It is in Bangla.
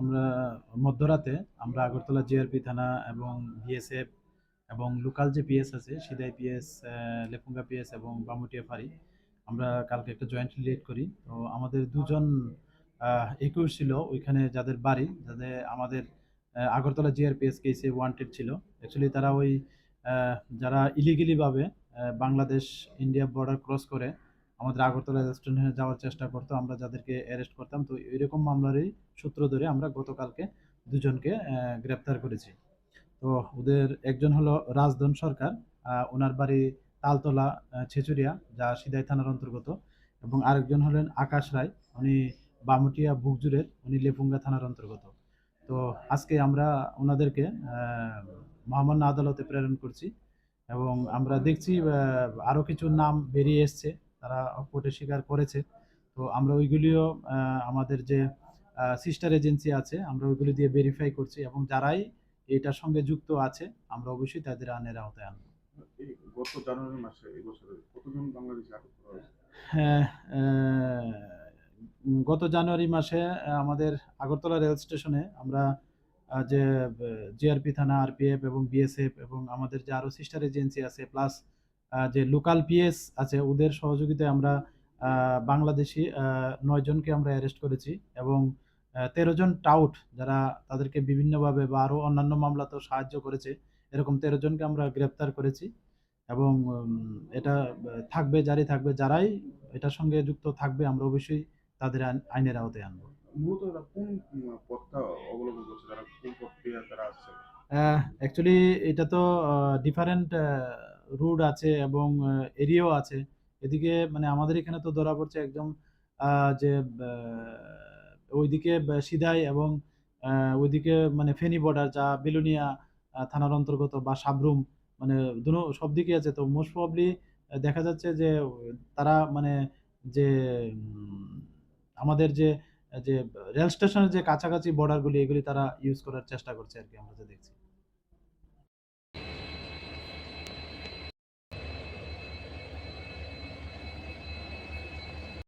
আমরা মধ্যরাতে আমরা আগরতলা জিআরপি থানা এবং বিএসএফ এবং লোকাল যে পিএস আছে, সিদাই পিএস লেফুঙ্গা পিএস এবং বামুটিয়া ফাঁড়ি, আমরা কালকে একটা জয়েন্ট লিড করি। তো আমাদের দুজন একুশ ছিল ওইখানে যাদের বাড়ি, যাদের আমাদের আগরতলা জিআরপিএস কেসে ওয়ান্টেড ছিল। অ্যাকচুয়ালি তারা ওই যারা ইলিগেলিভাবে বাংলাদেশ ইন্ডিয়া বর্ডার ক্রস করে আমাদের আগরতলা রেস্টুরেন্টে যাওয়ার চেষ্টা করতো, আমরা যাদেরকে অ্যারেস্ট করতাম। তো এরকম মামলারই সূত্র ধরে আমরা গতকালকে দুজনকে গ্রেপ্তার করেছি। তো ওদের একজন হলো রাজধন সরকার ওনার বাড়ি তালতলা ছেচুরিয়া, যা সিদাই থানার অন্তর্গত। এবং আরেকজন হলেন আকাশ রায়, উনি বামুটিয়া বুকজুরের উনি লেপুঙ্গা থানার অন্তর্গত। তো আজকে আমরা ওনাদেরকে মহামান্য আদালতে প্রেরণ করছি এবং আমরা দেখছি আরও কিছু নাম বেরিয়ে এসছে। তারা কোর্টে স্বীকার করেছে। তো আমরা ওইগুলিও আমাদের যে সিস্টার এজেন্সি আছে আমরা ওইগুলি দিয়ে ভেরিফাই করছি এবং যারাই এটার সঙ্গে যুক্ত আছে আমরা অবশ্যই তাদের আনের আওতায় আনব। গত জানুয়ারি মাসে এই কতজন বাংলাদেশি আটক করা হয়েছে? হ্যাঁ গত জানুয়ারি মাসে আমাদের আগরতলা রেল স্টেশনে আমরা যে জিআরপি থানা আরপিএফ এবং বিএসএফ এবং আমাদের যে আরও সিস্টার এজেন্সি আছে প্লাস যে লোকাল পিএস আছে ওদের সহযোগিতায় আমরা বাংলাদেশি আহ, নয় জনকে আমরা অ্যারেস্ট করেছি এবং তেরো জন টাউট যারা তাদেরকে বিভিন্নভাবে বা আরও অন্যান্য মামলাতেও সাহায্য করেছে এরকম তেরো জনকে আমরা গ্রেপ্তার করেছি এবং এটা থাকবে জারি থাকবে যারাই এটার সঙ্গে যুক্ত থাকবে আমরা অবশ্যই তাদের আইন- আইনের আওতায় আনব। মূলত কোন পথটা অবলম্বন করছে? যারা কোন পথ তারা আসছে অ্যাকচুয়ালি এটা তো ডিফারেন্ট রুট আছে এবং এরিয়াও আছে। এদিকে মানে আমাদের এখানে তো ধরা পড়ছে একদম যে ওইদিকে সিদাই এবং ওইদিকে মানে ফেনী বর্ডার যা বিলুনিয়া থানার অন্তর্গত বা সাবরুম মানে দুনো, সব দিকে আছে। তো মোস্ট প্রবাবলি দেখা যাচ্ছে যে, তারা মানে যে আমাদের যে যে রেল স্টেশনের যে কাছাকাছি বর্ডারগুলি এগুলি তারা ইউজ করার চেষ্টা করছে আর কি আমরা যা দেখছি।